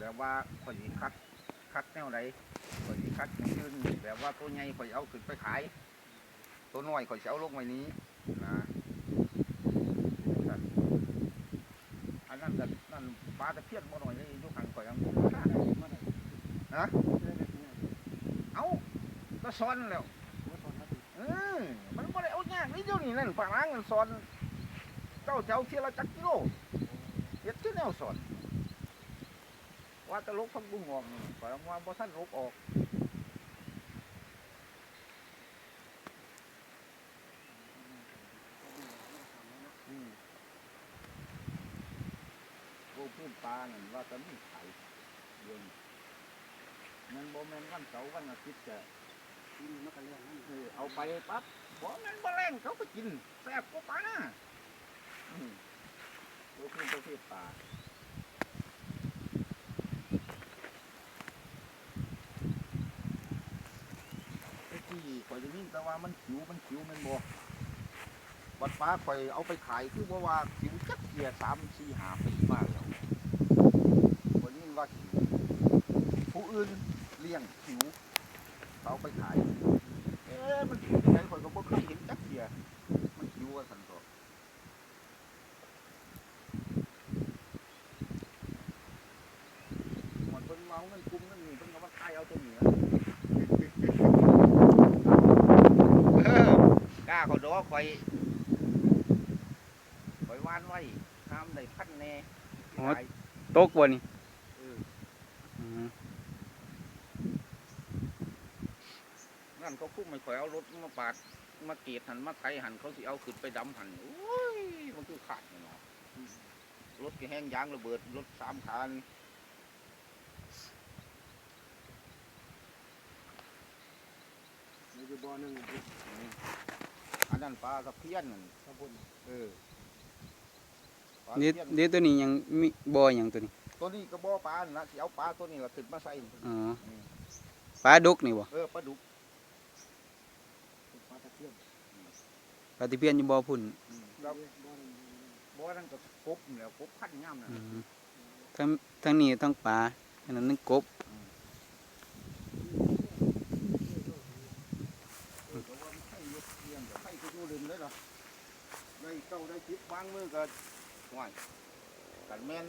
แบบว่าข่อยคัดคัดแนวไหนข่อยคัดยืนแบบว่าตัวใหญ่ข่อยเอาขึ้นไปขาย ตัวน้อยข่อยสิเอาลงไว้นี้นะอันนั้นก็นั่นปลาตะเพียนบ่หน่อยเลยยุคันข่อยยังบ่กล้าฮะเอาก็ซ้อนแล้วเออมันบ่ได้เอายากนี่เดียวนี้นั่นฝรั่งมันสอนเจ้าเจ้าเที่ยวละจักกิโลเฮ็ดที่แนวสอน ว่าแตลกพักบุ้งออกนี่ข่อยว่าบ่ทันลกออกอืมโอ้พื้นปลานั่นว่าจะมีไข่เดี๋ยวนี้มันบ่แม่นวันเสาร์วันอาทิตย์จะเออเอาไปปั๊บบอกมันแมลงเขาก็กินแซ่บกว่าปลาอืมตัวขึ้นประเภทปลาไอ้ที่ ข่อยจะยินแต่ว่ามันขิวมันขิวมันบ่วัดป้าข่อยเอาไปขายคือเพราะว่าขิวจักเกียสามสี่หาปีมากแล้ววันนี้ว่าขิวผู้อื่นเลี้ยงขิวเขาเอาไปขายเอ๊ะมันขิวยังไงข่อยก็บ่เคยเห็นจักเกียมันขิวว่าสันตัวมันเพิ่นเมาเงินกลุ่มเงินนี่เพิ่นก็มาขายเอาตัวนี้นะเออกล้าเขาดอข่อยข่อยวานไว้ห้ามได้พันแน่อ๋อหลายตกบ่นี่เอออืมนั่นเขาคุ้มไม่ข่อยเอารถมาปาดมาเกตหันมาไถหันเขาสิเอาขึ้นไปดำหันโอ้ยมันคือขาดเนาะรถก็แห้งยางระเบิดรถสามคันมันจะบ่อหนึ่งอั นนั้นปลาตะเพียนนั่นตะบนเออปลานี่ตะเพียนนี่ตัวนี้ยังมีบ่อหยังตัวนี้ตัวนี้ก็บ่อปลาน่ะสิเอาปลาตัวนี้ละขึ้นมาใส่อ๋ออืมปลาดุกนี่บ่เออปลาดุกปลาตะเพียนปลาตะเพียนอยู่บ่อพุ่นอืมแล้วบ่อหนึ่งบ่อนั่นก็กบนี่แหล้วกบพันย่ำนั่นอืน่ะมทั้งทั้งนี้ทั้งปลาอันนั้นนึงกบ เออแต่ว่ามันไข่เยอะเลี้ยงแต่ไข่ก็อยู่ลืมเลยเหรอ ได้เก้าได้สิบวางมือก็ห่วยกันแม่น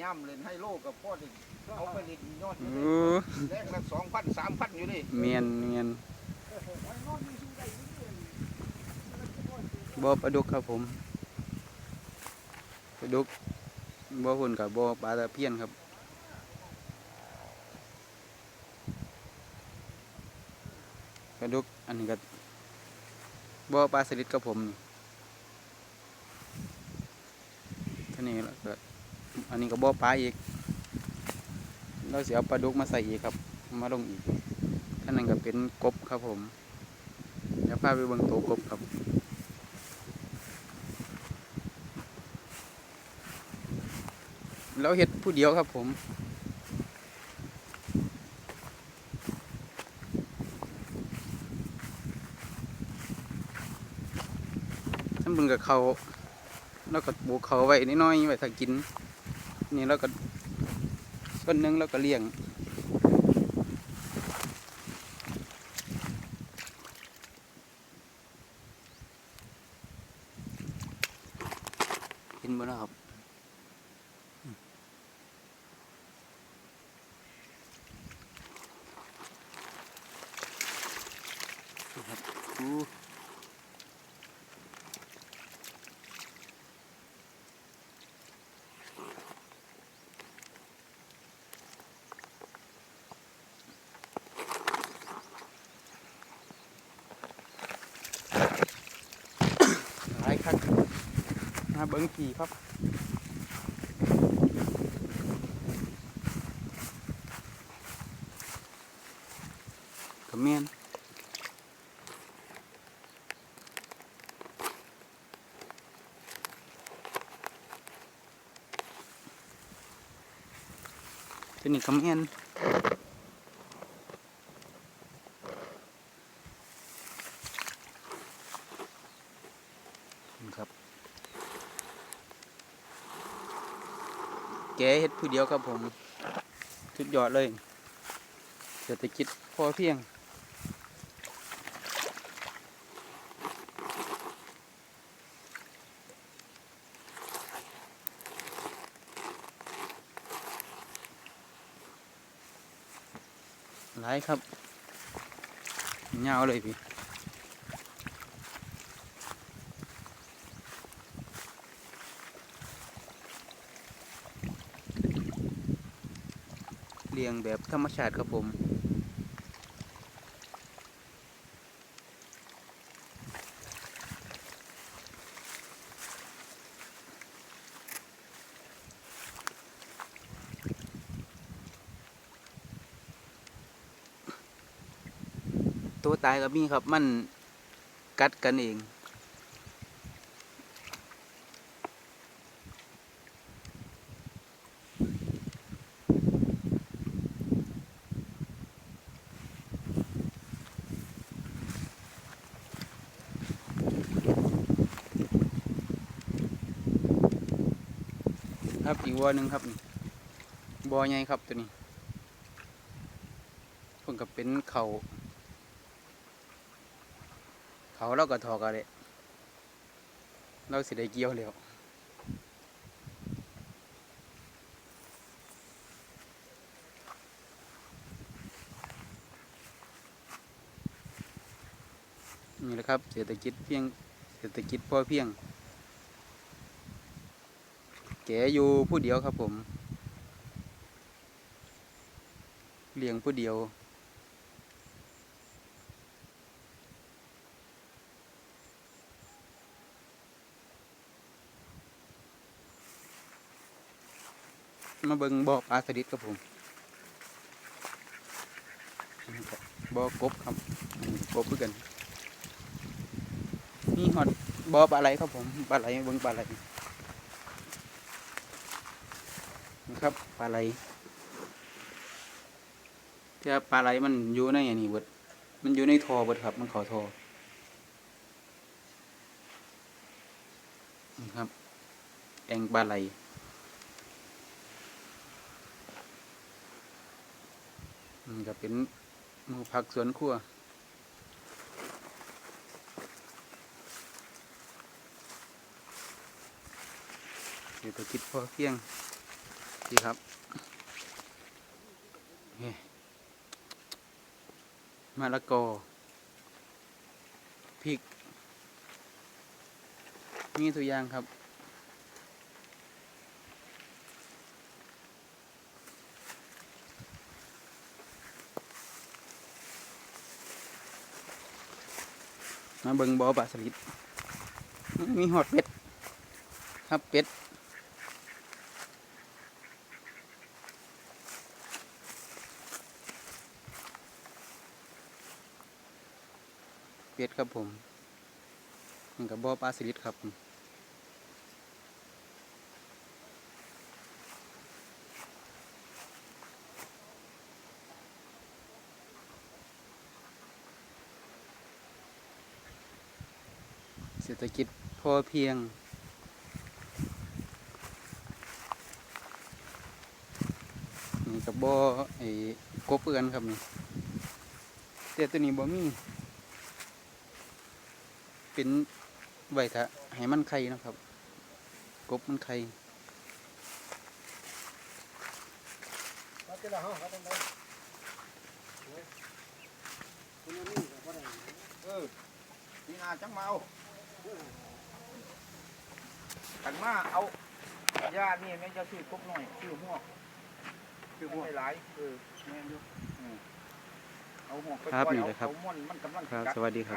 ย่ำเล่นให้โลกกับพ่อดิเอาไปเล่นยอดโออยู่เลย้แรกละสองพันสามพันอยู่นี่เมียนเมียนบ่อปลาดุกครับผมปลาดุกบ่อพุ่นกับบ่อปลาตะเพียนครับปลาดุกอันนี้ก็บ่อปลาสลิดครับผมนี่ท่า นี้แล้วก็อันนี้ก็บ่อปลาอีกเราสิเอาปลาดุกมาใส่อีกครับ มาลงอีกท่านั้นก็เป็นกบครับผมเดี๋ยวพาไปเบิ่งตัวกบครับเราเห็ดผู้เดียวครับผมท่านบึงกับเขา แล้วก็ปลูกเขาไว้นิดน้อยไว้ถ้ากิน นี่แล้วก็ส่วนหนึ่งแล้วก็เลี้ยงกินบ่นะครับอู้ย ครับมาเบิ้งขี่ครับกระเมียนตัวนี้กระเมียน แกเฮ็ดผู้เดียวครับผมสุดยอดเลยเศรษฐกิจพอเพียง หลายครับยาวเลยพี่ ยงแบบธรรมชาติครับผมตัวตายก็มีครับมันกัดกันเอง ครับอีกวัวหนึ่งครับนี่บอใหญ่ครับตัวนี้เพิ่งกับเป็นเขาเขาเราก็ถอกอะไรเราสิได้เกี่ยวแล้วนี่แหละครับเศรษฐกิจเพียงเศรษฐกิจพอเพียง แกอยู่ผู้เดียวครับผมเลี้ยงผู้เดียว มาเบิงบ่อปลาสลิดครับผมบบ่อกบครับกบเพื่อกันนี่หอดบ่อปลาไหลครับผมปลาไหลเบิงปลาไหล นะ ครับปลาไหลที่ปลาไหลมันอยู่ในอย่างนี้เบิดมันอยู่ในทอเบิดครับ มันเขอทอนะครับแองปลาไหลมันก็เป็นหมูผักสวนครัวเศรษฐกิจพอเพียง ดีครับมะละกอพริก มีตัวอย่างครับ มาเบิงบอปลาสลิดมีหอดเป็ด ครับเป็ด เป็ดครับผมนี่กับบ่อปลาสลิดครับผมเศรษฐกิจพอเพียงนี่กับบ่อไอ้กบเอือนครับนี่แต่ตัวนี้บ่มี เป็นไว้ถ้าให้มันไข่นะครับ กบมันไข่มาที่ละห้องเขาต้องได้คุณนี่ก็บ่ได้เออนี่นาจังมาเอาขันมาเอายานี่แม่งจะซื้อครบหน่อยซื้อหวกซื้อหวกหลายๆเออแม่นอยู่อืมเอาหวกไปครับปล่อยนี่เอาเลยครับเอาม่อนมันกำลังครับกัดสวัสดีครับ